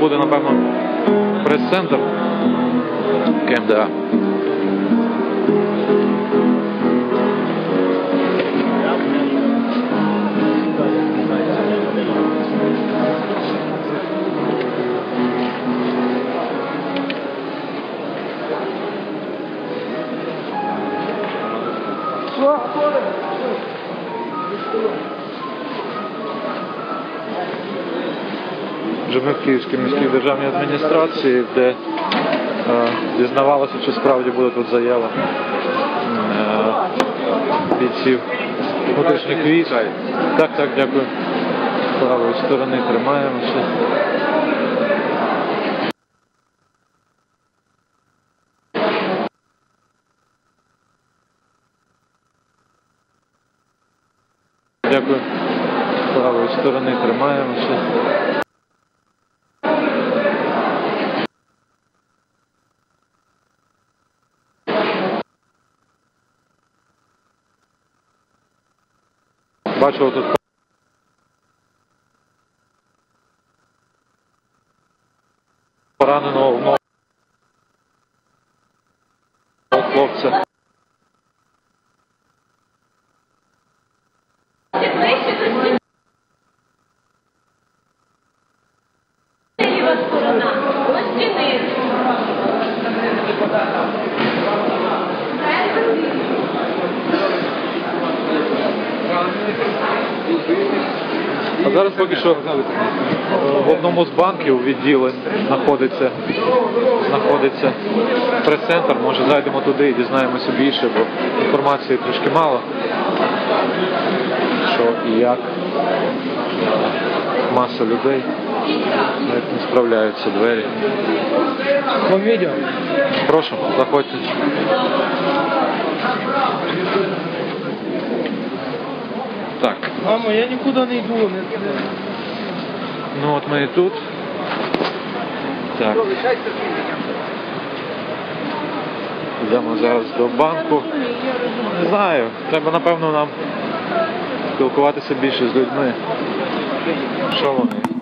тут буде, напевно, прес-центр КМДА. Вже ми в Київській міській державній адміністрації, де е, дізнавалося, чи справді буде тут заява е, бійців внутрішніх військ. Так, так, дякую. З правої сторони тримаємося. Дякую. З правої сторони тримаємося. Бачив тут пораненого хлопця. А зараз поки що е, в одному з банків відділень знаходиться, знаходиться прес-центр. Може зайдемо туди і дізнаємося більше, бо інформації трошки мало. Що і як. Маса людей. Навіть не справляються двері. Вам видео? Прошу, заходьте. Так, Мамо, я нікуди не йду. Не... ну от ми і тут. Так. Йдемо зараз до банку. Не знаю, треба напевно нам спілкуватися більше з людьми. Що вони?